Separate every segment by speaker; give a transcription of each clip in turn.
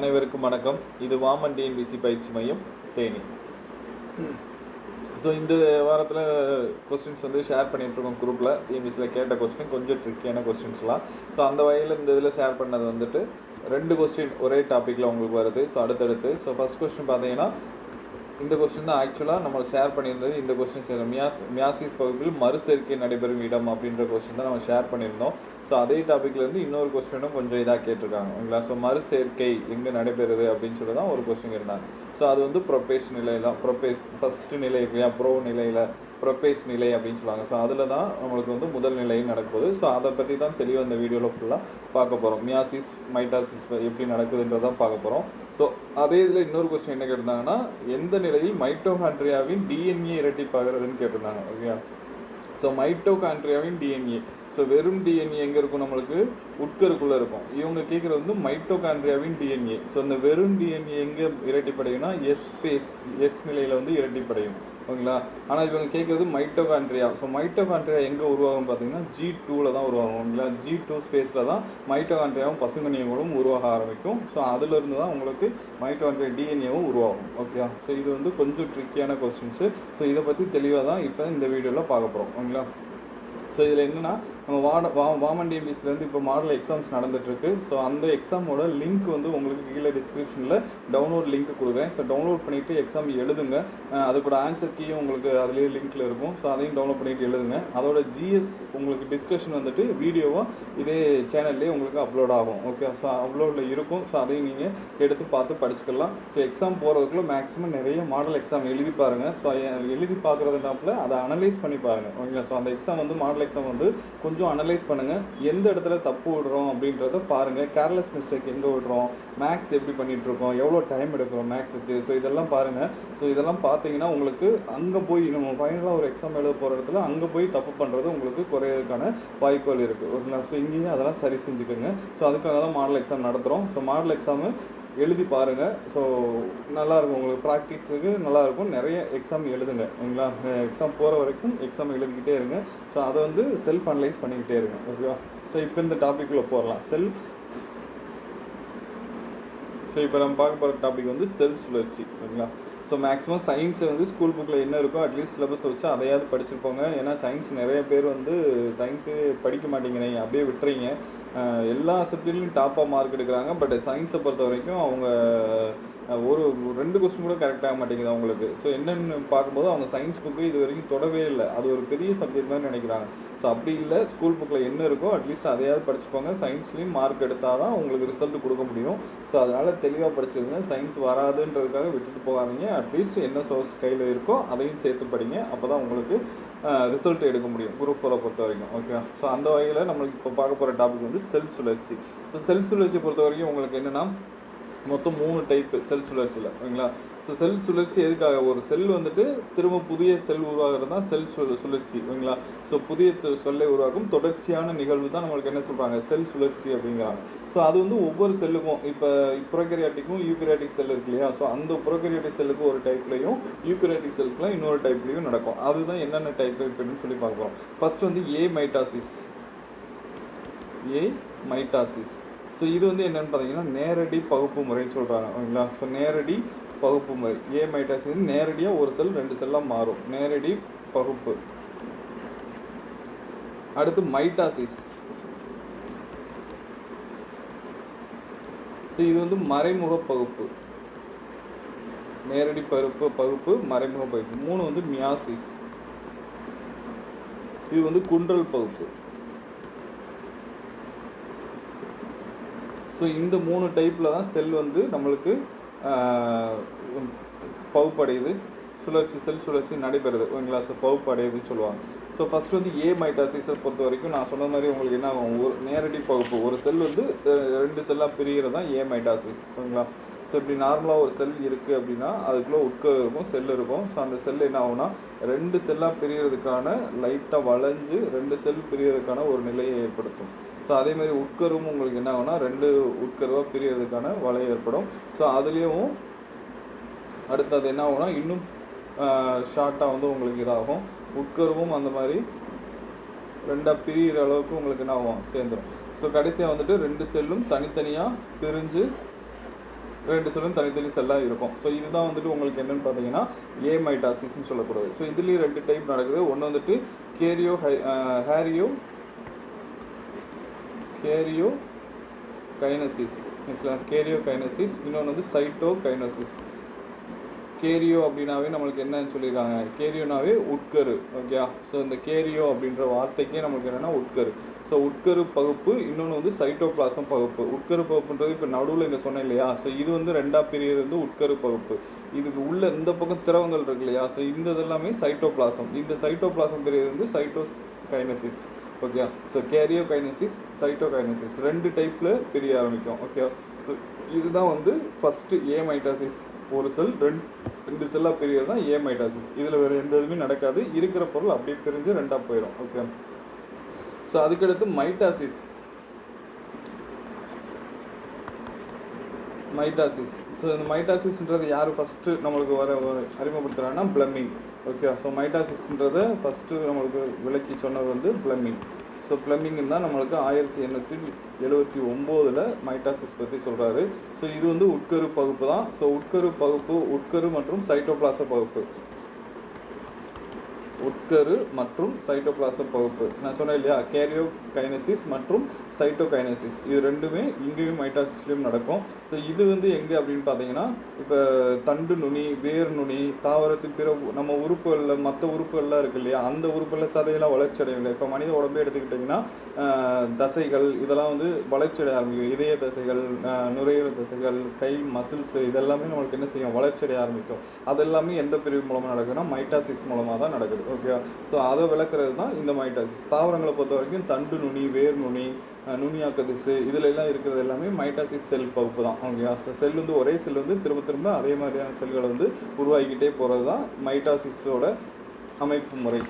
Speaker 1: அனைவருக்கும் வணக்கம். இது வாமன் டிஎன்பிசி பயிற்சி மையம் தேனி. ஸோ இந்த வாரத்தில் கொஸ்டின்ஸ் வந்து ஷேர் பண்ணிகிட்ருக்கோம் குரூப்பில் டிஎன்பிசியில் கேட்ட கொஸ்டின் கொஞ்சம் ட்ரிக்கியான கொஸ்டின்ஸ்லாம் ஸோ அந்த வகையில் இந்த இதில் ஷேர் பண்ணது வந்துட்டு ரெண்டு கொஸ்டின் ஒரே டாப்பிக்கில் உங்களுக்கு வருது. ஸோ அடுத்தடுத்து. ஸோ ஃபஸ்ட் கொஸ்டின் பார்த்தீங்கன்னா இந்த கொஸ்டின் தான் ஆக்சுவலாக நம்ம ஷேர் பண்ணியிருந்தது. இந்த கொஸ்டின் மியாஸ் மியாசிஸ் பகுதியில் மறுசேர்க்கை நடைபெறும் இடம் அப்படின்ற கொஸ்டின் தான் நம்ம ஷேர் பண்ணியிருந்தோம். ஸோ அதே டாப்பிக்லேருந்து இன்னொரு கொஸ்டினும் கொஞ்சம் இதாக கேட்டிருக்காங்க. ஓகேங்களா ஸோ மறுசேர்க்கை எங்கே நடைபெறுது அப்படின்னு சொல்லி தான் ஒரு கொஸ்டின் இருந்தாங்க ஸோ அது வந்து ப்ரொபேஸ் நிலையில் ப்ரொபேஸ் ஃபஸ்ட்டு நிலை இல்லையா? ப்ரோ நிலையில் ப்ரொபேஸ் நிலை அப்படின்னு சொல்லுவாங்க. ஸோ அதில் தான் நம்மளுக்கு வந்து முதல் நிலை நடக்குது ஸோ அதை பற்றி தான் தெளிவாக இந்த வீடியோவில் ஃபுல்லாக பார்க்க போகிறோம் மியாசிஸ் மைட்டாசிஸ் எப்படி நடக்குதுன்றதான் பார்க்க போகிறோம் ஸோ அதே இதில் இன்னொரு கொஸ்டின் என்ன கேட்டிருந்தாங்கன்னா எந்த நிலையில் மைட்டோஹாண்ட்ரியாவின் டிஎன்ஏ இரட்டிப்பாகிறதுன்னு கேட்டிருந்தாங்க. ஓகே ஸோ மைட்டோகாண்ட்ரியாவின் டிஎன்ஏ ஸோ வெறும் டிஎன்ஏ எங்கே இருக்கும் நம்மளுக்கு? உட்கருக்குள்ளே இருக்கும். இவங்க கேட்குறது வந்து மைட்டோகாண்ட்ரியாவின் டிஎன்ஏ ஸோ இந்த வெறும் டிஎன்ஏ எங்கே இரட்டிப்படையும்னா எஸ் ஃபேஸ் எஸ் நிலையில் வந்து இரட்டிப்படையும். ஓகேங்களா? ஆனால் இவங்க கேட்குறது மைட்டோகாண்ட்ரியா ஸோ மைட்டோகாண்ட்ரியா எங்கே உருவாகும் பார்த்தீங்கன்னா ஜி டூவில் தான் உருவாகும். ஓகேங்களா ஜி டூ ஸ்பேஸில் தான் மைட்டோகாண்ட்ரியாவும் பசுங்கனியங்களும் உருவாக ஆரம்பிக்கும். ஸோ அதிலிருந்து தான் உங்களுக்கு மைட்டோகாண்ட்ரியா டிஎன்ஏவும் உருவாகும். ஓகே ஸோ இது வந்து கொஞ்சம் ட்ரிக்கியான கொஸ்டின்ஸு ஸோ இதை பற்றி தெளிவாக தான் இப்போ இந்த வீடியோவில் பார்க்க போகிறோம் ஓகேங்களா? ஸோ இதில் என்னென்னா நம்ம வாட வா வாமன் டிஎம்பிஸ்லேருந்து இப்போ மாடல் எக்ஸாம்ஸ் நடந்துகிட்ருக்கு ஸோ அந்த எக்ஸாமோட லிங்க் வந்து உங்களுக்கு கீழே டிஸ்கிரிப்ஷனில் டவுன்லோட் லிங்க் கொடுக்குறேன். ஸோ டவுன்லோட் பண்ணிவிட்டு எக்ஸாம் எழுதுங்க. அதுக்கூட ஆன்சர் கீயும் உங்களுக்கு அதுலேயே லிங்க்கில் இருக்கும். ஸோ அதையும் டவுன்லோட் பண்ணிவிட்டு எழுதுங்க. அதோட ஜிஎஸ் உங்களுக்கு டிஸ்கஷன் வந்துட்டு வீடியோவாக இதே சேனல்லே உங்களுக்கு அப்லோட் ஆகும். ஓகே ஸோ அப்லோடில் இருக்கும். ஸோ அதையும் நீங்கள் எடுத்து பார்த்து படிச்சுக்கலாம். ஸோ எக்ஸாம் போகிறதுக்குள்ள மேக்ஸிமம் நிறைய மாடல் எக்ஸாம் எழுதி பாருங்கள் ஸோ எழுதி பார்க்குறதுனாப்புல அதை அனலைஸ் பண்ணி பாருங்கள் ஓகேங்களா ஸோ அந்த எக்ஸாம் வந்து மாடல் எக்ஸாம் வந்து கொஞ்சம் அனலைஸ் பண்ணுங்கள் எந்த இடத்துல தப்பு விடுறோம் அப்படின்றத பாருங்கள் கேர்லெஸ் மிஸ்டேக் எங்கே விடுறோம்? மேக்ஸ் எப்படி பண்ணிகிட்ருக்கோம் இருக்கோம் எவ்வளோ டைம் எடுக்கிறோம் மேக்ஸுக்கு ஸோ இதெல்லாம் பாருங்கள் ஸோ இதெல்லாம் பார்த்தீங்கன்னா உங்களுக்கு அங்கே போய் நம்ம ஃபைனலாக ஒரு எக்ஸாம் எழுத போகிற இடத்துல அங்கே போய் தப்பு பண்ணுறது உங்களுக்கு குறையிறதுக்கான வாய்ப்புகள் இருக்குது ஓகேங்களா ஸோ இங்கேயும் அதெல்லாம் சரி செஞ்சுக்கோங்க. ஸோ அதுக்காக தான் மாடல் எக்ஸாம் நடத்துகிறோம் ஸோ மாடல் எக்ஸாமு எழுதி பாருங்கள் ஸோ நல்லாயிருக்கும் உங்களுக்கு ப்ராக்டிஸுக்கு நல்லாயிருக்கும் நிறைய எக்ஸாம் எழுதுங்க. ஓகேங்களா? எக்ஸாம் போகிற வரைக்கும் எக்ஸாம் எழுதிக்கிட்டே இருங்க. ஸோ அதை வந்து செல்ஃப் அனலைஸ் பண்ணிக்கிட்டே இருங்க. ஓகேவா? ஸோ இப்போ இந்த டாப்பிக்குள்ளே போடலாம் செல் ஸோ இப்போ நம்ம பார்க்க போகிற டாபிக் வந்து செல்ஃப் சுழற்சி. ஓகேங்களா? ஸோ மேக்ஸிமம் சயின்ஸை வந்து ஸ்கூல் புக்கில் என்ன இருக்கோ அட்லீஸ்ட் சிலபஸ் வச்சு அதையாவது படிச்சிருப்போங்க. ஏன்னா சயின்ஸ் நிறைய பேர் வந்து சயின்ஸு படிக்க மாட்டேங்கிறீங்க. அப்படியே விட்டுறீங்க. எல்லா சப்ஜெக்ட்லையும் டாப்பாக மார்க் எடுக்கிறாங்க. பட் சயின்ஸை பொறுத்த வரைக்கும் அவங்க ஒரு ரெண்டு கொஸ்டின் கூட கரெக்டாக மாட்டேங்குது அவங்களுக்கு. ஸோ என்னென்னு பார்க்கும்போது அவங்க சயின்ஸ் புக்கு இது வரைக்கும் தொடவே இல்லை. அது ஒரு பெரிய சப்ஜெக்ட் மாதிரி நினைக்கிறாங்க. ஸோ அப்படி இல்லை. ஸ்கூல் புக்கில் என்ன இருக்கோ அட்லீஸ்ட் அதையாவது படிச்சுப்பாங்க சயின்ஸ்லேயும் மார்க் எடுத்தால் தான் உங்களுக்கு ரிசல்ட் கொடுக்க முடியும். ஸோ அதனால் தெளிவாக படிச்சிருங்க சயின்ஸ் வராதுன்றதுக்காக விட்டுட்டு போகாதீங்க. அட்லீஸ்ட் என்ன சோர்ஸ் கையில் இருக்கோ அதையும் சேர்த்து படிங்க. அப்போ தான் உங்களுக்கு ரிசல்ட் எடுக்க முடியும். குரூப் ஃபோரை பொறுத்த வரைக்கும் ஓகே ஸோ அந்த வகையில் நம்மளுக்கு இப்போ பார்க்க போகிற டாபிக் வந்து செல் சுழற்சி. ஸோ செல் சுழற்சி பொறுத்த வரைக்கும் உங்களுக்கு என்னென்னா மொத்தம் மூணு டைப்பு செல் சுழற்சியில் ஓகேங்களா? ஸோ செல் சுழற்சி எதுக்காக? ஒரு செல் வந்துட்டு திரும்ப புதிய செல் உருவாகிறது தான் செல் சு சுழற்சி ஓகேங்களா? ஸோ புதிய சொல்லை உருவாக்கும் தொடர்ச்சியான நிகழ்வு தான் நம்மளுக்கு என்ன சொல்கிறாங்க செல் சுழற்சி அப்படிங்கிறாங்க. ஸோ அது வந்து ஒவ்வொரு செல்லுக்கும் இப்போ ப்ரோகரியாட்டிக்கும் யூக்ரியாட்டிக் செல் இருக்கு இல்லையா? ஸோ அந்த ப்ரோகரியாட்டிக் செல்லுக்கு ஒரு டைப்லையும் யூக்ரியாட்டிக் செல்லுக்குலாம் இன்னொரு டைப்லையும் நடக்கும். அதுதான் என்னென்ன டைப் அப்படின்னு சொல்லி பார்க்குறோம் ஃபர்ஸ்ட் வந்து a mitosis a mitosis so இது வந்து என்னென்னு பார்த்தீங்கன்னா நேரடி பகுப்பு முறைன்னு சொல்கிறாங்க ஓகேங்களா? ஸோ நேரடி பகுப்பு முறை ஏ மைட்டாசிஸ் நேரடியாக ஒரு செல் ரெண்டு செல்லாக மாறும். நேரடி பகுப்பு. அடுத்து மைட்டாசிஸ் ஸோ இது வந்து மறைமுக பகுப்பு. நேரடி பருப்பு பகுப்பு மறைமுக பகுப்பு. மூணு வந்து மியாசிஸ். இது வந்து குன்றல் பகுப்பு. ஸோ இந்த மூணு டைப்பில் தான் செல் வந்து நம்மளுக்கு ஆஹ், பகுப்படையுது. சுழற்சி செல் சுழற்சி நடைபெறுது. ஓகேங்களா? ஸோ பகுப்படையுதுன்னு சொல்லுவாங்க. ஸோ ஃபஸ்ட் வந்து ஏ மைட்டாசிஸை பொறுத்த வரைக்கும் நான் சொன்ன மாதிரி உங்களுக்கு என்ன ஆகும்? ஒரு நேரடி பகுப்பு. ஒரு செல் வந்து ரெண்டு செல்லாக பிரிகிறது தான் ஏ மைட்டாசிஸ் ஓகேங்களா? ஸோ இப்படி நார்மலாக ஒரு செல் இருக்குது அப்படின்னா அதுக்குள்ளே உட்கர் இருக்கும் செல் இருக்கும். ஸோ அந்த செல் என்ன ஆகும்னா ரெண்டு செல்லாக பிரியறதுக்கான லைட்டாக வளைஞ்சு ரெண்டு செல் பிரியறதுக்கான ஒரு நிலையை ஏற்படுத்தும். ஸோ அதே மாதிரி உட்கருவும் உங்களுக்கு என்ன ஆகும்னா ரெண்டு உட்கருவாக பிரியறதுக்கான வலை ஏற்படும். ஸோ அதுலேயும் அடுத்தது என்ன ஆகும்னா இன்னும் ஷார்ட்டாக வந்து உங்களுக்கு இதாகும். உட்கருவும் அந்த மாதிரி ரெண்டாக பிரிகிற அளவுக்கு உங்களுக்கு என்ன ஆகும்? சேர்ந்துடும் ஸோ கடைசியாக வந்துட்டு ரெண்டு செல்லும் தனித்தனியாக பிரிஞ்சு ரெண்டு செல்லும் தனித்தனி செல்லாக இருக்கும். ஸோ இதுதான் வந்துட்டு உங்களுக்கு என்னன்னு பார்த்தீங்கன்னா ஏ மைட்டாசிஸ்ன்னு சொல்லக்கூடாது ஸோ இதுலேயும் ரெண்டு டைப் நடக்குது. ஒன்று வந்துட்டு கேரியோ ஹை ஹேரியோ கேரியோ கைனசிஸ் கேரியோ கைனசிஸ் இன்னொன்று வந்து சைட்டோ கைனசிஸ் கேரியோ அப்படின்னாவே நம்மளுக்கு என்னன்னு சொல்லியிருக்காங்க. கேரியோனாவே உட்கரு ஓகேயா? ஸோ இந்த கேரியோ அப்படின்ற வார்த்தைக்கே நம்மளுக்கு என்னென்னா உட்கரு. ஸோ உட்கரு பகுப்பு இன்னொன்று வந்து சைட்டோபிளாசம் பகுப்பு. உட்கரு பகுப்புன்றது இப்போ நடுவில் இங்கே சொன்னேன் இல்லையா? ஸோ இது வந்து ரெண்டாக பிரிவு வந்து உட்கரு பகுப்பு. இதுக்கு உள்ள இந்த பக்கம் திரவங்கள் இருக்கு இல்லையா? ஸோ இந்த இதெல்லாமே சைட்டோபிளாசம். இந்த சைட்டோபிளாசம் பிரிவு வந்து cytokinesis okay so karyokinesis cytokinesis ரெண்டு டைப்பில் பிரிய ஆரம்பிக்கும். ஓகே ஸோ இதுதான் வந்து ஃபஸ்ட்டு ஏ மைட்டாசிஸ் ஒரு செல் ரெண்டு ரெண்டு செல்லாக பிரியது தான் ஏ மைட்டாசிஸ் இதில் வேறு எந்த இதுவுமே நடக்காது. இருக்கிற பொருள் அப்படியே பிரிஞ்சு ரெண்டாக போயிடும் ஓகே ஸோ அதுக்கடுத்து மைட்டாசிஸ் மைட்டாசிஸ் ஸோ இந்த மைட்டாசிஸ்ன்றது யார் ஃபஸ்ட்டு நம்மளுக்கு வர வ- அறிமுகப்படுத்துகிறாங்கன்னா பிளம்மிங் ஓகேவா ஸோ மைட்டாசிஸ்ன்றதை ஃபஸ்ட்டு நம்மளுக்கு விளக்கி சொன்னது வந்து பிளம்மிங் ஸோ பிளம்மிங் தான் நம்மளுக்கு ஆயிரத்தி எண்ணூற்றி எழுபத்தி ஒம்போதில் மைட்டாசிஸ் பற்றி சொல்கிறாரு ஸோ இது வந்து உட்கரு பகுப்பு தான். ஸோ உட்கரு பகுப்பு உட்கரு மற்றும் சைட்டோபிளாச பகுப்பு. உட்கரு மற்றும் சைட்டோபிளாசம் பகுப்பு. நான் சொன்னேன் இல்லையா? கேரியோ கைனசிஸ் மற்றும் சைட்டோகைனசிஸ் இது ரெண்டுமே இங்கேயும் மைட்டாசிஸ்லேயும் நடக்கும். ஸோ இது வந்து எங்கே அப்படின்னு பார்த்தீங்கன்னா இப்போ தண்டு நுனி வேர் நுனி தாவரத்தின் பிற உ- நம்ம உறுப்புகளில் மற்ற உறுப்புகள்லாம் இருக்கு இல்லையா? அந்த உறுப்புகளில் சதையெல்லாம் வளர்ச்சி அடையவில்லை இப்போ மனித உடம்பே எடுத்துக்கிட்டிங்கன்னா தசைகள் இதெல்லாம் வந்து வளர்ச்சி அடைய ஆரம்பிக்கும். இதய தசைகள் நுரையீரல் தசைகள் கை மசில்ஸ் இதெல்லாமே நம்மளுக்கு என்ன செய்யும்? வளர்ச்சி அடைய ஆரம்பிக்கும். அதெல்லாமே எந்த பிரிவு மூலமாக நடக்குதுன்னா மைட்டாசிஸ் மூலமாக தான் நடக்குது. ஓகேவா ஸோ அதை விளக்குறது தான் இந்த மைட்டாசிஸ் தாவரங்களை பொறுத்த வரைக்கும் தண்டு நுனி வேர் நுனி நுனியாக்க திசு இதில் எல்லாம் இருக்கிறது எல்லாமே மைட்டாசிஸ் செல் பகுப்பு தான். ஓகேவா ஸோ செல் வந்து ஒரே செல் வந்து திரும்ப திரும்ப அதே மாதிரியான செல்களை வந்து உருவாக்கிட்டே போகிறது தான் மைட்டாசிஸோட அமைப்பு முறை.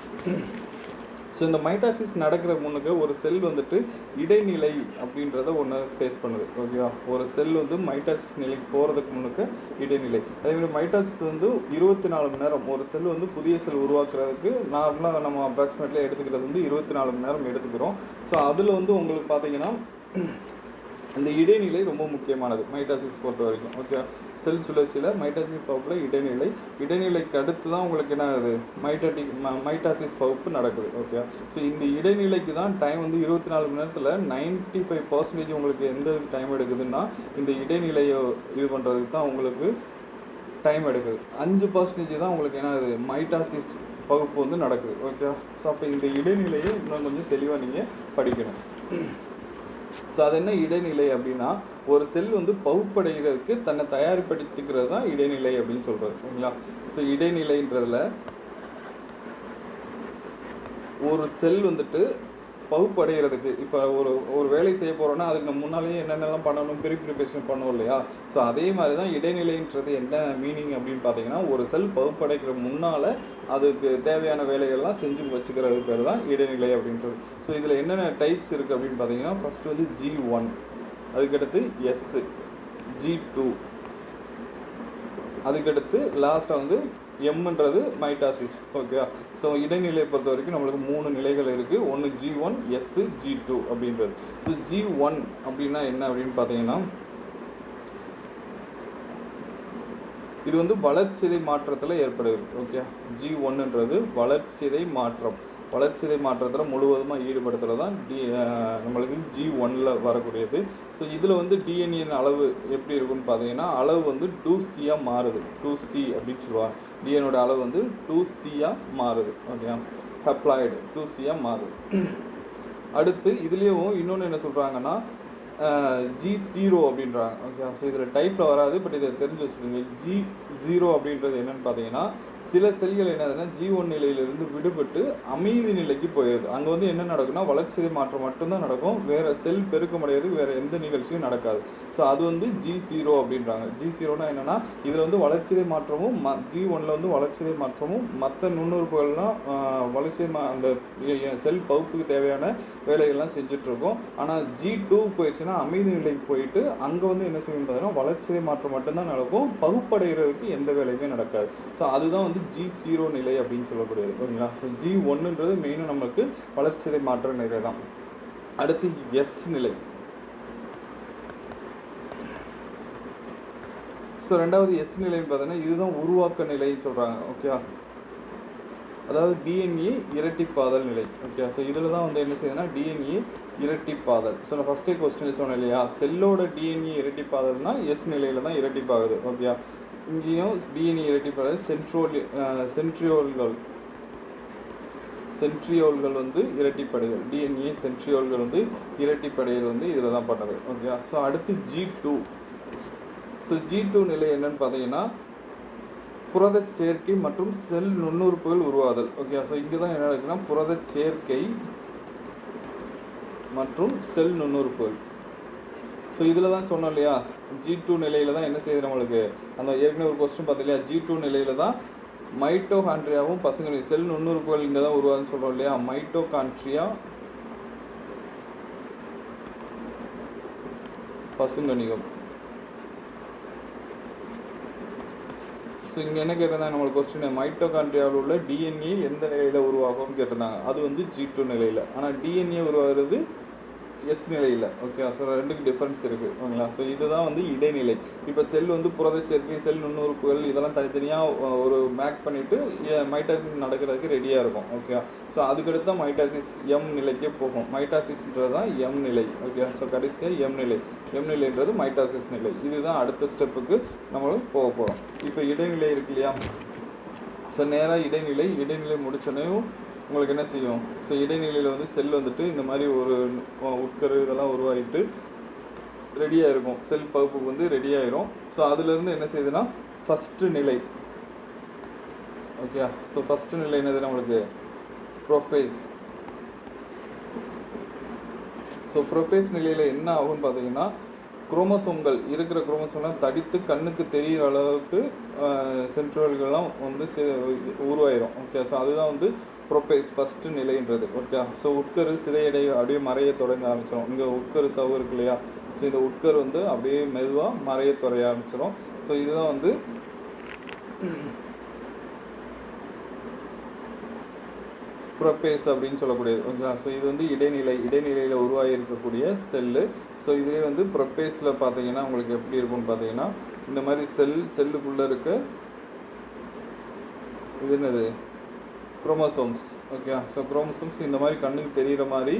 Speaker 1: ஸோ இந்த மைட்டாசிஸ் நடக்கிற முன்னுக்கு ஒரு செல் வந்துட்டு இடைநிலை அப்படின்றத ஒன்று ஃபேஸ் பண்ணுது ஓகேவா ஒரு செல் வந்து மைட்டாசிஸ் நிலைக்கு போகிறதுக்கு முன்னுக்கு இடைநிலை. அதேமாதிரி மைட்டாசிஸ் வந்து இருபத்தி நாலு மணி நேரம் ஒரு செல் வந்து புதிய செல் உருவாக்குறதுக்கு நார்மலாக நம்ம அப்ராக்சிமேட்லி எடுத்துக்கிறது வந்து இருபத்தி நாலு மணி நேரம் எடுத்துக்கிறோம். ஸோ அதில் வந்து உங்களுக்கு பார்த்தீங்கன்னா இந்த இடைநிலை ரொம்ப முக்கியமானது மைட்டாசிஸ் பொறுத்த வரைக்கும். ஓகே செல் சுழற்சியில் மைட்டாசிஸ் பகுப்பில் இடைநிலை. இடைநிலைக்கு அடுத்து தான் உங்களுக்கு என்ன ஆகுது? மைட்டாட்டிக் மைட்டாசிஸ் பகுப்பு நடக்குது. ஓகே ஸோ இந்த இடைநிலைக்கு தான் டைம் வந்து இருபத்தி நாலு மணி நேரத்தில் நைன்ட்டி ஃபைவ் பர்சன்டேஜ் உங்களுக்கு எந்த டைம் எடுக்குதுன்னா இந்த இடைநிலையை இது பண்ணுறதுக்கு தான் உங்களுக்கு டைம் எடுக்குது. அஞ்சு பர்சன்டேஜ் தான் உங்களுக்கு என்ன ஆகுது? மைட்டாசிஸ் பகுப்பு வந்து நடக்குது. ஓகே ஸோ அப்போ இந்த இடைநிலையை இன்னும் கொஞ்சம் தெளிவாக நீங்கள் படிக்கணும். ஸோ அது என்ன இடைநிலை அப்படின்னா ஒரு செல் வந்து பகுப்படைகிறதுக்கு தன்னை தயார்படுத்திக்கிறது தான் இடைநிலை அப்படின்னு சொல்கிறது சரிங்களா? ஸோ இடைநிலைன்றதில் ஒரு செல் வந்துட்டு பகுப்படைகிறதுக்கு இப்போ ஒரு ஒரு வேலை செய்ய போகிறோன்னா அதுக்கு நம்ம முன்னாலேயே என்னென்னலாம் பண்ணணும் ப்ரீ ப்ரிப்பரேஷன் பண்ணுவோம் இல்லையா? ஸோ அதே மாதிரி தான் இடைநிலைன்றது என்ன மீனிங் அப்படின்னு பார்த்தீங்கன்னா ஒரு செல் பகுப்படைக்கிற முன்னால் அதுக்கு தேவையான வேலைகள்லாம் செஞ்சு வச்சுக்கிறது பேர் தான் இடைநிலை அப்படின்றது. ஸோ இதில் என்னென்ன டைப்ஸ் இருக்குது அப்படின்னு பார்த்தீங்கன்னா ஃபஸ்ட்டு வந்து ஜி ஒன் அதுக்கடுத்து எஸ்ஸு ஜி டூ அதுக்கடுத்து லாஸ்ட்டாக வந்து எம்ன்றது மைட்டாசிஸ் ஓகே ஸோ இடைநிலையை பொறுத்த வரைக்கும் நம்மளுக்கு மூணு நிலைகள் இருக்குது ஒன்று G one S G two அப்படின்றது. ஸோ ஜி ஒன் அப்படின்னா என்ன அப்படின்னு பார்த்தீங்கன்னா இது வந்து வளர்ச்சிதை மாற்றத்தில் ஏற்படுது ஓகே ஜி ஒன்றுன்றது வளர்ச்சிதை மாற்றம். வளர்ச்சிதை மாற்றத்தில் முழுவதுமாக ஈடுபடுத்துகிறது தான் டி நம்மளுக்கு ஜி ஒன்னில் வரக்கூடியது. ஸோ இதில் வந்து டிஎன்ஏன் அளவு எப்படி இருக்குன்னு பார்த்தீங்கன்னா அளவு வந்து டூ சியாக மாறுது. டூ சி அப்படின்னு சொல்லுவாங்க. டிஎனோட அளவு வந்து டூ சியாக மாறுது. ஓகே ஹப்ளாய்டு டூ சியாக மாறுது. அடுத்து இதுலேயும் இன்னொன்று என்ன சொல்கிறாங்கன்னா ஜி ஜீரோ அப்படின்றாங்க. ஓகே ஸோ இதில் டைப்பில் வராது பட் இதை தெரிஞ்சு வச்சுக்கோங்க. ஜி ஜீரோ அப்படின்றது என்னன்னு பார்த்தீங்கன்னா சில செல்கள் என்னதுன்னா ஜி ஒன் நிலையிலிருந்து விடுபட்டு அமைதி நிலைக்கு போயிடுது அங்கே வந்து என்ன நடக்கும்னா வளர்ச்சிதை மாற்றம் மட்டும்தான் நடக்கும். வேறு செல் பெருக்கமடையிறது வேறு எந்த நிகழ்ச்சியும் நடக்காது. ஸோ அது வந்து ஜி ஜீரோ அப்படின்றாங்க. ஜி ஜீரோனா என்னென்னா இதில் வந்து வளர்ச்சிதை மாற்றமும் ம ஜி ஒன்ல வந்து வளர்ச்சிதை மாற்றமும் மற்ற நுண்ணுறுப்புகள்லாம் வளர்ச்சி மா அந்த செல் பகுப்புக்கு தேவையான வேலைகள்லாம் செஞ்சுட்ருக்கோம். ஆனால் ஜி டூ போயிடுச்சுன்னா அமைதி நிலைக்கு போயிட்டு அங்கே வந்து என்ன செய்யும் பார்த்தீங்கன்னா வளர்ச்சிதை மாற்றம் மட்டும்தான் நடக்கும். பகுப்படைகிறதுக்கு எந்த வேலையுமே நடக்காது. ஸோ அதுதான் வந்து ஜி ஜீரோ நிலை அப்படின்னு சொல்லக்கூடியது ஓகேங்களா ஸோ ஜி ஒன்றுன்றது மெயினாக நம்மளுக்கு வளர்ச்சிதை மாற்ற நிலை தான். அடுத்து எஸ் நிலை. ஸோ ரெண்டாவது எஸ் நிலைன்னு பார்த்தீங்கன்னா இதுதான் உருவாக்க நிலைன்னு சொல்கிறாங்க ஓகே அதாவது டிஎன்ஏ இரட்டிப்பாதல் நிலை ஓகே ஸோ இதில் தான் வந்து என்ன செய்யுதுன்னா டிஎன்ஏ இரட்டிப்பாதல். ஸோ நான் ஃபஸ்ட்டே கொஸ்டின் சொன்னேன் இல்லையா? செல்லோட டிஎன்ஏ இரட்டிப்பாதல்னா எஸ் நிலையில் தான் இரட்டிப்பாகுது ஓகே இங்கேயும் டிஎன்ஏ இரட்டிப்பாகுது சென்ட்ரோல் சென்ட்ரியோல்கள் சென்ட்ரியோல்கள் வந்து இரட்டிப்படைதல் டிஎன்ஏ சென்ட்ரியோல்கள் வந்து இரட்டிப்படைதல் வந்து இதில் தான் பண்ணது ஓகே ஸோ அடுத்து G two so G two நிலை என்னன்னு பார்த்தீங்கன்னா புரதச் சேர்க்கை மற்றும் செல் நுண்ணுறுப்புகள் உருவாதல். ஓகே ஸோ இங்கே தான் என்ன நடக்குதுன்னா புரதச் சேர்க்கை மற்றும் செல் நுண்ணுறுப்புகள். ஸோ இதில் தான் சொன்னோம் இல்லையா ஜி டூ நிலையில் தான் என்ன செய்யுது நம்மளுக்கு? அந்த ஏற்கனவே ஒரு கொஸ்டின் பார்த்தோம் இல்லையா ஜி டூ நிலையில் தான் மைட்டோகான்ட்ரியாவும் பசங்க செல் நுண்ணுறுப்புகள் இங்கே தான் உருவாதுன்னு சொல்கிறோம் இல்லையா மைட்டோகான்ட்ரியா பசுங்கணிகம் ஸோ இங்கே என்ன கேட்டிருந்தாங்க நம்மளுக்கு கொஸ்டின் மைட்டோகான்ட்ரியாவில் உள்ள டிஎன்ஏ எந்த நிலையில் உருவாகும்னு கேட்டிருந்தாங்க. அது வந்து ஜி டூ நிலையில். ஆனால் டிஎன்ஏ உருவாகிறது எஸ் நிலையில். ஓகே ஸோ ரெண்டுக்கு டிஃப்ரென்ஸ் இருக்குது ஓகேங்களா? ஸோ இதுதான் வந்து இடைநிலை. இப்போ செல் வந்து புரத சேர்க்கை செல் நுண்ணுறுப்புகள் இதெல்லாம் தனித்தனியாக ஒரு மேக் பண்ணிவிட்டு மைட்டாசிஸ் நடக்கிறதுக்கு ரெடியாக இருக்கும். ஓகே ஸோ அதுக்கடுத்து தான் மைட்டாசிஸ் எம் நிலைக்கே போகும். மைட்டாசிஸ்ன்றது தான் எம் நிலை. ஓகே ஸோ கடைசியாக எம் நிலை. எம் நிலைன்றது மைட்டாசிஸ் நிலை. இதுதான் அடுத்த ஸ்டெப்புக்கு நம்ம போக போகிறோம் இப்போ இடைநிலை இருக்கு இல்லையா? ஸோ நேராக இடைநிலை இடைநிலை முடிச்சோடனையும் உங்களுக்கு என்ன செய்யும்? ஸோ இடைநிலையில் வந்து செல் வந்துட்டு இந்த மாதிரி ஒரு உட்கரு இதெல்லாம் உருவாகிட்டு ரெடியாக இருக்கும் செல் பகுப்பு வந்து ரெடியாயிரும் ஸோ அதுலேருந்து என்ன செய்யுதுன்னா ஃபஸ்ட்டு நிலை. ஓகே ஸோ ஃபஸ்ட்டு நிலை என்னது நம்மளுக்கு? ப்ரொஃபேஸ் ஸோ ப்ரொஃபேஸ் நிலையில் என்ன ஆகும்னு பார்த்தீங்கன்னா குரோமோசோம்கள் இருக்கிற குரோமோசோம்லாம் தடித்து கண்ணுக்கு தெரிகிற அளவுக்கு சென்ட்ரல்கள்லாம் வந்து உருவாயிரும். ஓகே ஸோ அதுதான் வந்து ப்ரொபேஸ் ஃபஸ்ட்டு நிலைன்றது. ஓகே ஸோ உட்கரு சிதையடை அப்படியே மறைய தொடங்க ஆரம்பிச்சிடும் இங்கே உட்கரு சவு இருக்கு இல்லையா? ஸோ இந்த உட்கர் வந்து அப்படியே மெதுவாக மறைய தொடைய ஆரம்பிச்சிடும் ஸோ இதுதான் வந்து ப்ரொபேஸ் அப்படின்னு சொல்லக்கூடியது. ஓகேங்களா ஸோ இது வந்து இடைநிலை இடைநிலையில் உருவாகி இருக்கக்கூடிய செல்லு. ஸோ இதுவே வந்து ப்ரொபேஸில் பார்த்தீங்கன்னா உங்களுக்கு எப்படி இருக்கும்னு பார்த்தீங்கன்னா இந்த மாதிரி செல் செல்லுக்குள்ளே இருக்க இது என்னது? குரோமோசோம்ஸ். ஓகே ஸோ குரோமோசோம்ஸ் இந்த மாதிரி கண்ணுக்கு தெரிகிற மாதிரி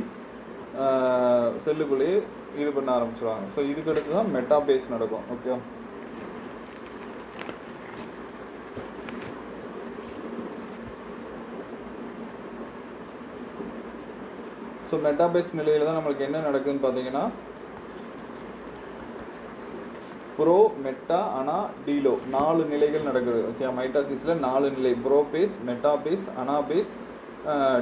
Speaker 1: செல்லுக்குள்ளேயே இது பண்ண ஆரம்பிச்சிடுவாங்க ஸோ இதுக்கு அடுத்து தான் மெட்டாபேஸ் நடக்கும். ஓகே ஸோ மெட்டாபேஸ் நிலையில் தான் நம்மளுக்கு என்ன நடக்குதுன்னு பார்த்தீங்கன்னா ப்ரோ மெட்டா அனா டீலோ நாலு நிலைகள் நடக்குது. ஓகே மைட்டாசிஸில் நாலு நிலை. ப்ரோபேஸ் மெட்டாபேஸ் அனாபேஸ்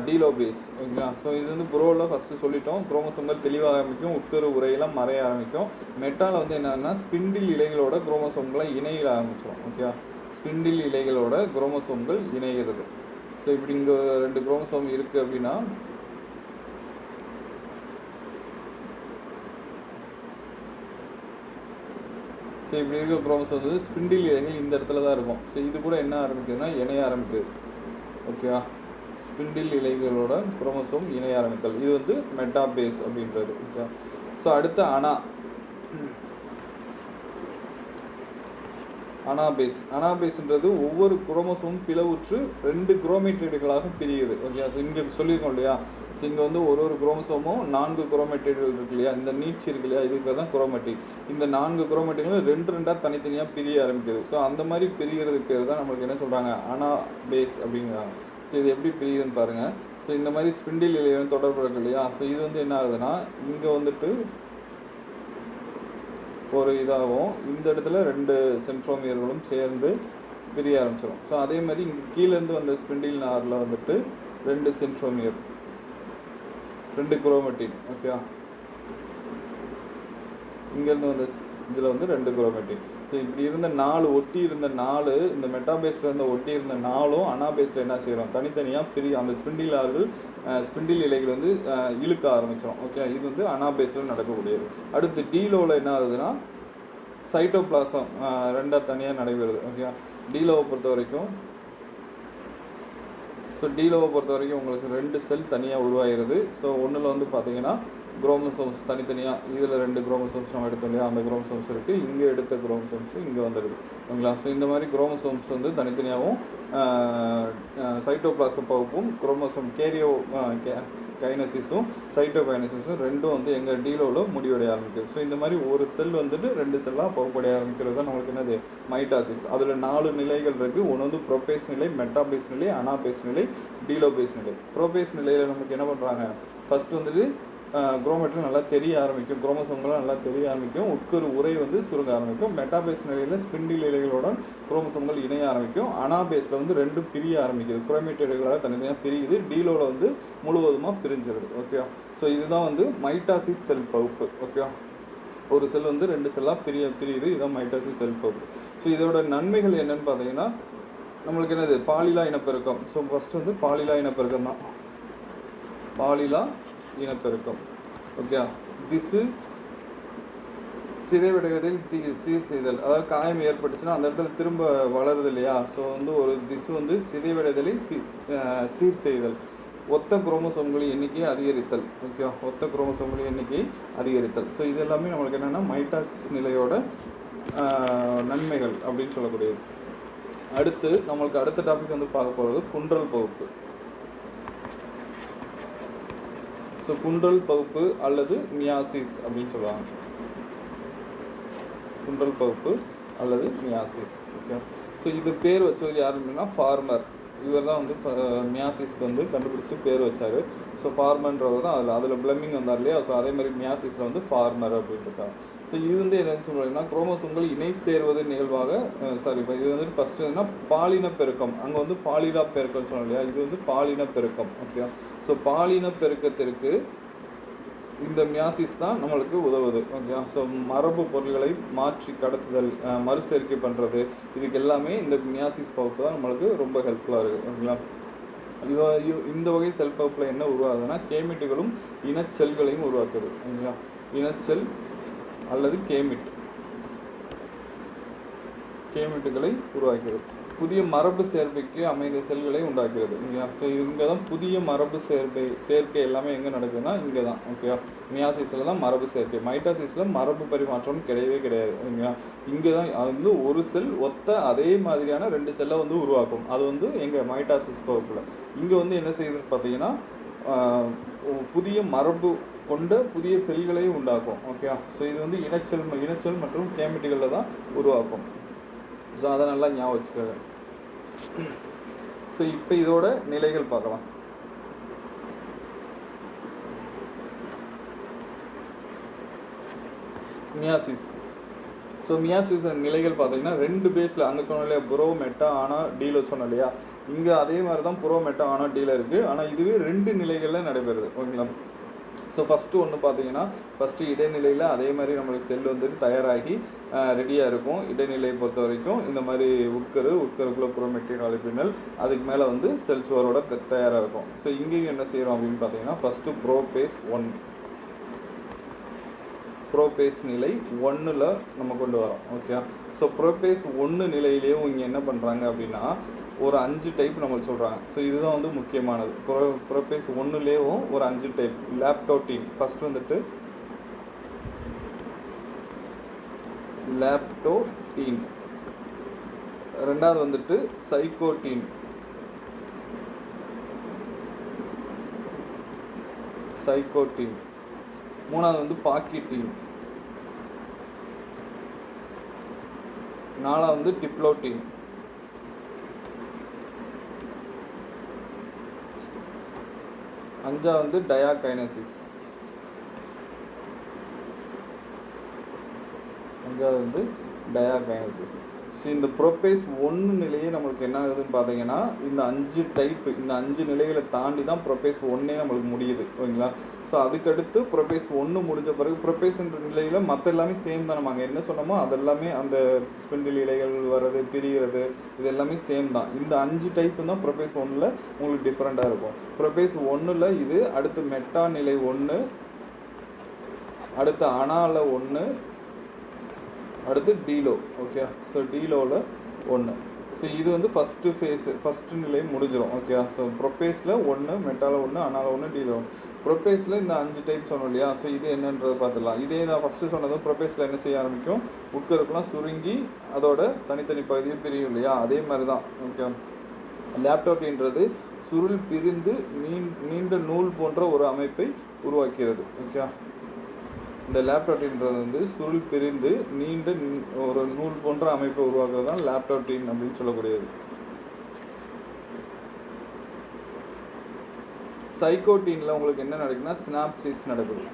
Speaker 1: டீலோபேஸ் ஓகேங்களா? ஸோ இது வந்து ப்ரோவில் ஃபஸ்ட்டு சொல்லிட்டோம். குரோமோசோம்கள் தெளிவாக ஆரம்பிக்கும் உட்கரு உரையெல்லாம் மறைய ஆரம்பிக்கும். மெட்டாவில் வந்து என்னன்னா ஸ்பிண்டில் இலைகளோட குரோமோசோம்களை இணைய ஆரம்பிச்சிடும் ஓகே ஸ்பிண்டில் இலைகளோட குரோமோசோம்கள் இணைகிறது. ஸோ இப்படி இங்கே ரெண்டு குரோமோசோம் இருக்குது அப்படின்னா ஸோ இப்படி இருக்க குரோமோசோம் வந்து ஸ்பிண்டில் இலைகள் இந்த இடத்துல தான் இருக்கும். ஸோ இது கூட என்ன ஆரம்பிக்குதுன்னா இணைய ஆரம்பிக்குது. ஓகேவா ஸ்பிண்டில் இலைகளோட குரோமசோம் இணைய ஆரம்பித்தல். இது வந்து மெட்டாபேஸ் அப்படின்றது. ஓகே ஸோ அடுத்த அனா. அனாபேஸ். அனாபேஸ்ன்றது ஒவ்வொரு குரோமோசோமும் பிளவுற்று ரெண்டு குரோமேட்ரிடுகளாக பிரியுது. ஓகேயா ஸோ இங்கே சொல்லியிருக்கோம் இல்லையா? ஸோ இங்கே வந்து ஒரு ஒரு குரோமோசோமும் நான்கு குரோமேட்ரிடுகள் இருக்கு இல்லையா? இந்த நீட்சி இருக்கு இல்லையா? இதுக்கு தான் குரோமேட்டிக். இந்த நான்கு குரோமேட்டிகளும் ரெண்டு ரெண்டாக தனித்தனியாக பிரிய ஆரம்பிக்குது. ஸோ அந்த மாதிரி பிரிகிறதுக்கு பேர் தான் நம்மளுக்கு என்ன சொல்கிறாங்க அனாபேஸ் அப்படிங்கிறாங்க. ஸோ இது எப்படி பிரியுதுன்னு பாருங்கள் ஸோ இந்த மாதிரி ஸ்பிண்டில் இலையுடன் தொடர்பு இருக்கு இல்லையா? ஸோ இது வந்து என்ன ஆகுதுன்னா இங்கே வந்துட்டு ஒரு இதாகவும் இந்த இடத்துல ரெண்டு சென்ட்ரோமியர்களும் சேர்ந்து பிரிய ஆரம்பிச்சிடும் ஸோ அதே மாதிரி இங்கே கீழேருந்து வந்த ஸ்பிண்டில் நாரில் வந்துட்டு ரெண்டு சென்ட்ரோமியர் ரெண்டு குரோமெட்டின் ஓகேவா இங்கேருந்து வந்த இதில் வந்து ரெண்டு குரோமெட்டின் ஸோ இப்படி இருந்த நாலு ஒட்டி இருந்த நாலு இந்த மெட்டாபேஸில் இருந்த ஒட்டி இருந்த நாலும் அனாபேஸில் என்ன செய்கிறோம் தனித்தனியாக பிரி அந்த ஸ்பிண்டில் ஆறுகள் ஸ்பிண்டில் இலைகள் வந்து இழுக்க ஆரம்பிச்சிடும் ஓகே இது வந்து அனாபேஸில் நடக்கக்கூடியது. அடுத்து டீலோவில் என்ன ஆகுதுன்னா சைட்டோபிளாசம் ரெண்டாக தனியாக நடைபெறுது. ஓகே டீலோவை பொறுத்த வரைக்கும் ஸோ டீலோவை பொறுத்த வரைக்கும் உங்களுக்கு ரெண்டு செல் தனியாக உருவாகிறது. ஸோ ஒன்றில் வந்து பார்த்தீங்கன்னா குரோமசோம்ஸ் தனித்தனியாக இதில் ரெண்டு குரோமசோம்ஸ் நம்ம எடுத்தோம் இல்லையா? அந்த குரோமசோம்ஸ் இருக்குது இங்கே எடுத்த குரோமசோம்ஸ் இங்கே வந்துடுது ஓகேங்களா? ஸோ இந்த மாதிரி குரோமசோம்ஸ் வந்து தனித்தனியாகவும் சைட்டோபிளாசம் பகுப்பும் குரோமசோம் கேரியோ கைனசிஸும் சைட்டோகைனசிஸும் ரெண்டும் வந்து எங்கள் டீலோவில் முடிவடைய ஆரம்பிக்குது. ஸோ இந்த மாதிரி ஒரு செல் வந்துட்டு ரெண்டு செல்லாக பகுப்படைய ஆரம்பிக்கிறது தான் நம்மளுக்கு என்னது? மைட்டாசிஸ். அதில் நாலு நிலைகள் இருக்குது ஒன்று வந்து ப்ரொபேஸ் நிலை மெட்டாபேஸ் நிலை அனாபேஸ் நிலை டீலோபேஸ் நிலை. ப்ரோபேஸ் நிலையில் நமக்கு என்ன பண்ணுறாங்க ஃபஸ்ட்டு வந்துட்டு குரோமெட்ரி நல்லா தெரிய ஆரம்பிக்கும். குரோமசோம்கள்லாம் நல்லா தெரிய ஆரம்பிக்கும். உட்கரு உரை வந்து சுருங்க ஆரம்பிக்கும். மெட்டாபேஸ் நிலையில் ஸ்பிண்டில் இலைகளுடன் குரோமசோம்கள் இணைய ஆரம்பிக்கும். அனாபேஸில் வந்து ரெண்டும் பிரிய ஆரம்பிக்குது. குரோமேட்டர்களாக தனித்தனியாக பிரியுது. டீலோவில் வந்து முழுவதுமாக பிரிஞ்சிருது. ஓகே ஸோ இதுதான் வந்து மைட்டாசிஸ் செல் பகுப்பு. ஓகேவா? ஒரு செல் வந்து ரெண்டு செல்லாக பிரிய பிரியுது. இதுதான் மைட்டாசிஸ் செல் பகுப்பு. ஸோ இதோட நன்மைகள் என்னன்னு பார்த்தீங்கன்னா நம்மளுக்கு என்னது? பாலிலா இனப்பெருக்கம். ஸோ ஃபஸ்ட்டு வந்து பாலிலா இனப்பெருக்கம் தான் பாலிலா இனப்பெருக்கம். ஓகே திசு சிதைவடைவதில் தி சீர் செய்தல் அதாவது காயம் ஏற்பட்டுச்சுன்னா அந்த இடத்துல திரும்ப வளருது இல்லையா? ஸோ வந்து ஒரு திசு வந்து சிதைவடைதலை சி சீர் செய்தல் ஒத்த குரோமோசோம்களின் எண்ணிக்கையை அதிகரித்தல். ஓகே ஒத்த குரோமோசோம்களின் எண்ணிக்கை அதிகரித்தல். ஸோ இது எல்லாமே நம்மளுக்கு என்னென்னா மைட்டாசிஸ் நிலையோட நன்மைகள் அப்படின்னு சொல்லக்கூடியது. அடுத்து நம்மளுக்கு அடுத்த டாபிக் வந்து பார்க்க போகிறது குன்றல் பகுப்பு. ஸோ குன்றல் பகுப்பு அல்லது மியாசிஸ் அப்படின்னு சொல்லுவாங்க. குன்றல் பகுப்பு அல்லது மியாசிஸ் ஓகே ஸோ இது பேர் வச்சவர் யார் அப்படின்னா ஃபார்மர் இவர் தான் வந்து மியாசிஸ்க்கு வந்து கண்டுபிடிச்சி பேர் வச்சார். ஸோ ஃபார்மர்ன்றவர் தான் அதில் அதில் பிளம்மிங் வந்தார் இல்லையா? ஸோ அதே மாதிரி மியாசிஸில் வந்து ஃபார்மர் அப்படின்னு இருக்காங்க. ஸோ இது வந்து என்னென்னு சொல்கிறீங்கன்னா குரோமோசோம்கள் இணை சேர்வது நிகழ்வாக சாரி இப்போ இது வந்து ஃபஸ்ட்டு என்னன்னா பாலின பெருக்கம் அங்கே வந்து பாலிடா பெருக்கம் சொன்னோம் இல்லையா? இது வந்து பாலின பெருக்கம் ஓகே ஸோ பாலின பெருக்கத்திற்கு இந்த மியாசிஸ் தான் நம்மளுக்கு உதவுது. ஓகே ஸோ மரபு பொருள்களை மாற்றி கடத்துதல் மறுசேர்க்கை பண்ணுறது இதுக்கு எல்லாமே இந்த மியாசிஸ் பகுப்பு தான் நம்மளுக்கு ரொம்ப ஹெல்ப்ஃபுல்லாக இருக்குது ஓகேங்களா? இவ- இந்த வகை செல் பகுப்பில் என்ன உருவாகுதுன்னா கேமிட்டுகளும் இனச்செல்களையும் உருவாக்குது ஓகேங்களா? இனச்செல் அல்லது கேமிட். கேமிட்டுகளை உருவாக்கிறது புதிய மரபு சேர்க்கைக்கு அமைந்த செல்களை உண்டாக்குறது ஓகேயா? ஸோ இங்கே தான் புதிய மரபு சேர்க்கை சேர்க்கை எல்லாமே எங்கே நடக்குதுன்னா இங்கே தான் ஓகேயா? மியாசிஸில் தான் மரபு சேர்க்கை. மைட்டாசிஸில் மரபு பரிமாற்றம் கிடையவே கிடையாது. ஓகேயா? இங்கே தான் அது வந்து ஒரு செல் ஒத்த அதே மாதிரியான ரெண்டு செல்லை வந்து உருவாக்கும். அது வந்து எங்கள் மைட்டாசிஸ் பகுப்பில் இங்கே வந்து என்ன செய்யுதுன்னு பார்த்தீங்கன்னா புதிய மரபு கொண்ட புதிய செல்களை உண்டாக்கும். ஓகேயா? ஸோ இது வந்து இனச்சல் இனச்சல் மற்றும் கேமிட்டிகளில் தான் உருவாக்கும். ஸோ அதை நல்லா ஞாபகம் வச்சுக்கோங்க. ஸோ இப்போ இதோட நிலைகள் பார்க்கலாம். மியாசிஸ். ஸோ மியாசிஸ் நிலைகள் பார்த்தீங்கன்னா ரெண்டு பேஸில் அங்கே சொன்னோம் இல்லையா புரோ மெட்டா ஆனால் டீலர் சொன்னோம் இல்லையா? இங்கே அதே மாதிரி தான் புரோ மெட்டா ஆனால் டீலர் இருக்குது ஆனால் இதுவே ரெண்டு நிலைகளில் நடைபெறுது. ஓகேங்களா? ஸோ ஃபஸ்ட்டு ஒன்று பார்த்தீங்கன்னா ஃபஸ்ட்டு இடைநிலையில் அதே மாதிரி நம்மளுக்கு செல் வந்துட்டு தயாராகி ரெடியாக இருக்கும். இடைநிலையை பொறுத்த வரைக்கும் இந்த மாதிரி உட்கரு உட்கருக்குள்ள புரோமெட்டின் வலைப்பின்னல் அதுக்கு மேலே வந்து செல் சுவரோட தயாராக இருக்கும். ஸோ இங்கேயும் என்ன செய்கிறோம் அப்படின்னு பார்த்தீங்கன்னா ஃபஸ்ட்டு ப்ரோபேஸ் ஒன் ப்ரோபேஸ் நிலை ஒன்றில் நம்ம கொண்டு வரோம் ஓகே ஸோ ப்ரோபேஸ் ஒன்று நிலையிலேயும் இங்கே என்ன பண்ணுறாங்க அப்படின்னா ஒரு அஞ்சு டைப் நம்மளுக்கு சொல்கிறாங்க ஸோ இதுதான் வந்து முக்கியமானது. ப்ரோ ப்ரோபேஸ் ஒன்றுலேயும் ஒரு அஞ்சு டைப் லேப்டோட்டீன் ஃபஸ்ட் வந்துட்டு லேப்டோட்டீன் ரெண்டாவது வந்துட்டு சைக்கோட்டீன் டீம் மூணாவது வந்து பாக்கிட்டீன் நாலாவது வந்து டிப்ளோட்டீன் அஞ்சாவது வந்து டயாகைனசிஸ். அஞ்சாவது வந்து டயாகைனசிஸ். ஸோ இந்த ப்ரொபேஸ் ஒன்று நிலையே நம்மளுக்கு என்ன ஆகுதுன்னு பார்த்தீங்கன்னா இந்த அஞ்சு டைப்பு இந்த அஞ்சு நிலைகளை தாண்டி தான் ப்ரொபேஸ் ஒன்றே நம்மளுக்கு முடியுது ஓகேங்களா? ஸோ அதுக்கடுத்து ப்ரொபேஸ் ஒன்று முடிஞ்ச பிறகு ப்ரொபேஸ்ன்ற நிலையில் மற்ற எல்லாமே சேம் தான் நம்ம அங்கே என்ன சொன்னோமோ அதெல்லாமே அந்த ஸ்பிண்டில் இலைகள் வர்றது பிரிகிறது இது எல்லாமே சேம் தான். இந்த அஞ்சு டைப்பு தான் ப்ரொபேஸ் ஒன்றில் உங்களுக்கு டிஃப்ரெண்ட்டாக இருக்கும். ப்ரொபேஸ் ஒன்றில் இது அடுத்து மெட்டா நிலை ஒன்று அடுத்து அனால ஒன்று அடுத்து டீலோ ஓகே ஸோ டீலோவில் ஒன்று ஸோ இது வந்து ஃபஸ்ட்டு ஃபேஸு ஃபஸ்ட்டு நிலை முடிஞ்சிடும் ஓகே ஸோ ப்ரொபேஸில் ஒன்று மெட்டால ஒன்று அனால ஒன்று டீலோ ப்ரொபேஸில் இந்த அஞ்சு டைப் சொன்னோம் இல்லையா? ஸோ இது என்னன்றது பார்த்துடலாம். இதே தான் ஃபஸ்ட்டு சொன்னதும் ப்ரொபேஸில் என்ன செய்ய ஆரம்பிக்கும்? உட்கருக்குலாம் சுருங்கி அதோட தனித்தனி பகுதியும் பிரியும் இல்லையா? அதே மாதிரி தான் ஓகே லேப்டாப்ன்றது சுருள் பிரிந்து நீண்ட நூல் போன்ற ஒரு அமைப்பை உருவாக்கிறது ஓகே இந்த லேப்டாப்ன்றது வந்து சுருள் பிரிந்து நீண்ட ஒரு நூல் போன்ற அமைப்பை உருவாக்குறது தான் லேப்டாப்டின் அப்படின்னு சொல்லக்கூடியது. சைக்கோட்டீனில் உங்களுக்கு என்ன நடக்குதுன்னா சினாப்சிஸ் நடக்குது.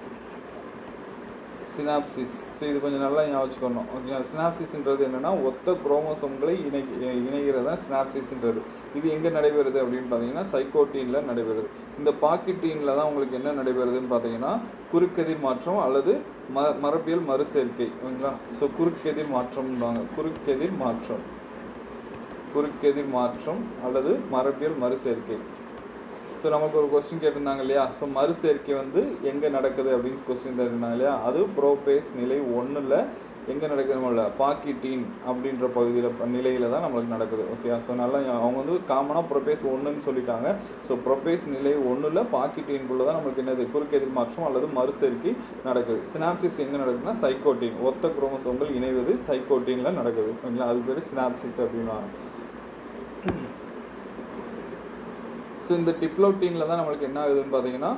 Speaker 1: சினாப்சிஸ் ஸோ இது கொஞ்சம் நல்லா ஞாபகம் ஓகே சினாப்சிஸ்ன்றது என்னென்னா ஒத்த குரோமோசோம்களை இணை இணைகிறது தான் சினாப்சிஸ்ன்றது இது எங்கே நடைபெறுது அப்படின்னு பார்த்தீங்கன்னா சைக்கோட்டீனில் நடைபெறுது. இந்த பாக்கிட்டீனில் தான் உங்களுக்கு என்ன நடைபெறுதுன்னு பார்த்தீங்கன்னா குறுக்கெதிர் மாற்றம் அல்லது ம மரபியல் மறுசேர்க்கை ஓகேங்களா? ஸோ குறுக்கெதிர் மாற்றம்பாங்க குறுக்கெதிர் மாற்றம். குறுக்கெதிர் மாற்றம் அல்லது மரபியல் மறுசேர்க்கை ஸோ நமக்கு ஒரு கொஸ்டின் கேட்டிருந்தாங்க இல்லையா? ஸோ மறுசேர்க்கை வந்து எங்கே நடக்குது அப்படின்னு கொஸ்டின் கேட்டிருந்தாங்க இல்லையா? அது ப்ரோபேஸ் நிலை ஒன்றில் எங்கே நடக்குது நடக்குதுல பாக்கிட்டீன் அப்படின்ற பகுதியில் நிலையில் தான் நம்மளுக்கு நடக்குது. ஓகே ஸோ நல்லா அவங்க வந்து காமனாக ப்ரொபேஸ் ஒன்றுன்னு சொல்லிட்டாங்க. ஸோ ப்ரொபேஸ் நிலை ஒன்றில் பாக்கிட்டீனுக்குள்ளே தான் நம்மளுக்கு என்னது? குறுக்கெதிர் மாற்றம் அல்லது மறுசேர்க்கை நடக்குது. சினாப்சிஸ் எங்கே நடக்குதுன்னா சைக்கோட்டீன் ஒத்த குரோமோசோம்கள் இணைவது சைக்கோட்டீனில் நடக்குது. ஓகேங்களா? அது பேர் சினாப்சிஸ் அப்படின்வாங்க ஸோ இந்த டிப்ளோட்டீனில் தான் நம்மளுக்கு என்ன ஆகுதுன்னு பார்த்தீங்கன்னா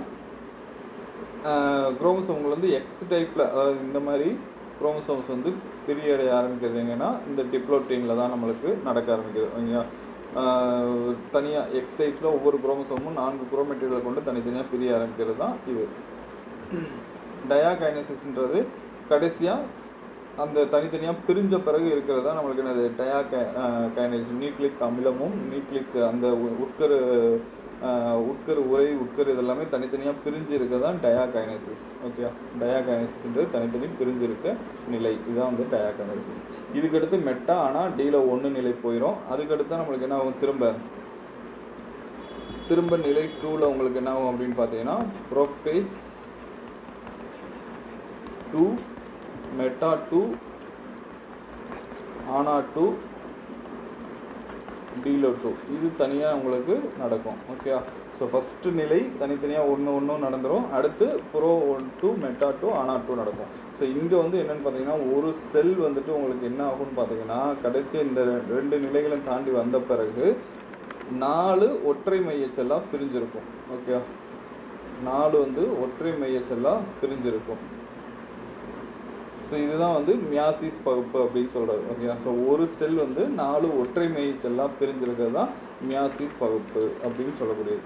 Speaker 1: குரோமோசோம்கள் வந்து எக்ஸ் டைப்பில் அதாவது இந்த மாதிரி குரோமோசோம்ஸ் வந்து பிரியடைய ஆரம்பிக்கிறது எங்கன்னா இந்த டிப்ளோட்டீனில் தான் நம்மளுக்கு நடக்க ஆரம்பிக்குது. ஓகேங்களா தனியாக எக்ஸ் டைப்பில் ஒவ்வொரு குரோமோசோமும் நான்கு குரோமேட்டிகளை கொண்டு தனித்தனியாக பிரிய ஆரம்பிக்கிறது தான் இது. டயாகைனசிஸ்ன்றது கடைசியாக அந்த தனித்தனியாக பிரிஞ்ச பிறகு இருக்கிறது தான் நம்மளுக்கு என்னது டயா கைனஸ் நியூக்ளிக் அமிலமும் நியூக்ளிக் அந்த உட்கரு உட்கரு உரை உட்கரு இதெல்லாமே தனித்தனியாக பிரிஞ்சு இருக்க தான் டயாகைனசிஸ் ஓகே டயாகைனசிஸ்ன்றது தனித்தனி பிரிஞ்சு இருக்க நிலை. இதுதான் வந்து டயாகைனசிஸ். இதுக்கடுத்து மெட்டா ஆனால் டீல ஒன்று நிலை போயிடும் அதுக்கடுத்து தான் நம்மளுக்கு என்ன ஆகும்? திரும்ப திரும்ப நிலை டூவில் உங்களுக்கு என்ன ஆகும் அப்படின்னு பார்த்தீங்கன்னா prophase to meta to ana to telo to. இது தனியாக உங்களுக்கு நடக்கும் ஓகேயா ஸோ ஃபஸ்ட்டு நிலை தனித்தனியாக ஒன்று ஒன்றும் நடந்துடும் அடுத்து pro one to meta to ana to நடக்கும். ஸோ இங்கே வந்து என்னென்னு பார்த்தீங்கன்னா ஒரு செல் வந்துட்டு உங்களுக்கு என்ன ஆகும்னு பார்த்தீங்கன்னா கடைசி இந்த ரெண்டு நிலைகளும் தாண்டி வந்த பிறகு நாலு ஒற்றை மைய செல்லாக பிரிஞ்சிருக்கும் ஓகேயா நாலு வந்து ஒற்றை மைய செல்லாக பிரிஞ்சிருக்கும். ஸோ இதுதான் வந்து மியாசிஸ் பகுப்பு அப்படின்னு சொல்கிறது ஓகே ஸோ ஒரு செல் வந்து நாலு ஒற்றை மைய செல்லாக பிரிஞ்சிருக்கிறது தான் மியாசிஸ் பகுப்பு அப்படின்னு சொல்லக்கூடியது.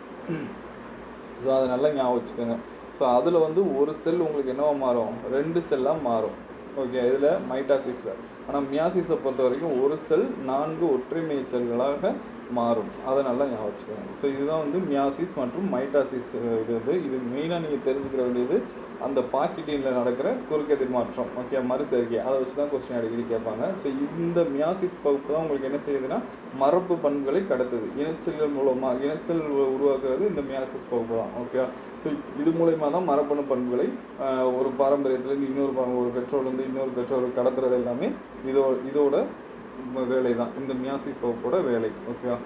Speaker 1: ஸோ அதை நல்லா ஞாபகம் வச்சுக்கோங்க. ஸோ அதில் வந்து ஒரு செல் உங்களுக்கு என்னவா மாறும்? ரெண்டு செல்லாக மாறும். ஓகே இதில் மைட்டாசிஸில் ஆனால் மியாசிஸை பொறுத்த வரைக்கும் ஒரு செல் நான்கு ஒற்றைமை செல்களாக மாறும். அதை நல்லா ஞாபகம் வச்சுக்கோங்க. ஸோ இதுதான் வந்து மியாசிஸ் மற்றும் மைட்டாசிஸ் இது வந்து இது மெயினாக நீங்கள் தெரிஞ்சுக்கிற வேண்டியது அந்த பாக்கெட்டிங்கில் நடக்கிற குறுக்கெதிர் மாற்றம் ஓகே மறுசேர்க்கை அதை வச்சு தான் கொஸ்டின் அடிக்கடி கேட்பாங்க. ஸோ இந்த மியாசிஸ் பகுப்பு தான் உங்களுக்கு என்ன செய்யுதுன்னா மரபு பண்புகளை கடத்துது. இனச்சல்கள் மூலமாக இனச்சல் உருவாக்குறது இந்த மியாசிஸ் பகுப்பு தான். ஓகே ஸோ இது மூலயமா தான் மரபணு பண்புகளை ஒரு பாரம்பரியத்துலேருந்து இன்னொரு பாரம்பரிய ஒரு பெற்றோர்லேருந்து இன்னொரு பெற்றோர் கடத்துறது எல்லாமே இதோ இதோட வேலை தான் இந்த மியாசிஸ் பகுப்போட வேலை. ஓகேவா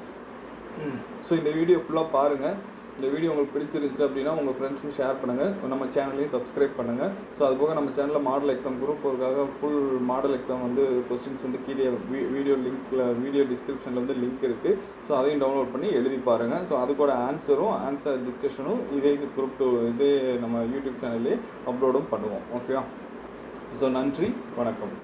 Speaker 1: ஸோ இந்த வீடியோ ஃபுல்லாக பாருங்கள் இந்த வீடியோ உங்களுக்கு பிடிச்சிருந்துச்சு அப்படின்னா உங்கள் ஃப்ரெண்ட்ஸும் ஷேர் பண்ணுங்கள் நம்ம சேனலையும் சப்ஸ்கிரைப் பண்ணுங்கள் ஸோ அது போக நம்ம சேனலில் மாடல் எக்ஸாம் குரூப் ஃபோருக்காக ஃபுல் மாடல் எக்ஸாம் வந்து கொஸ்டின்ஸ் வந்து கீழே வீடியோ லிங்க்கில் வீடியோ டிஸ்கிரிப்ஷனில் வந்து லிங்க் இருக்குது ஸோ அதையும் டவுன்லோட் பண்ணி எழுதி பாருங்கள் ஸோ அது கூட ஆன்சரும் ஆன்சர் டிஸ்கஷனும் இதே குரூப் டூ இதே நம்ம யூடியூப் சேனல்லே அப்லோடும் பண்ணுவோம். ஓகேவா ஸோ நன்றி வணக்கம்.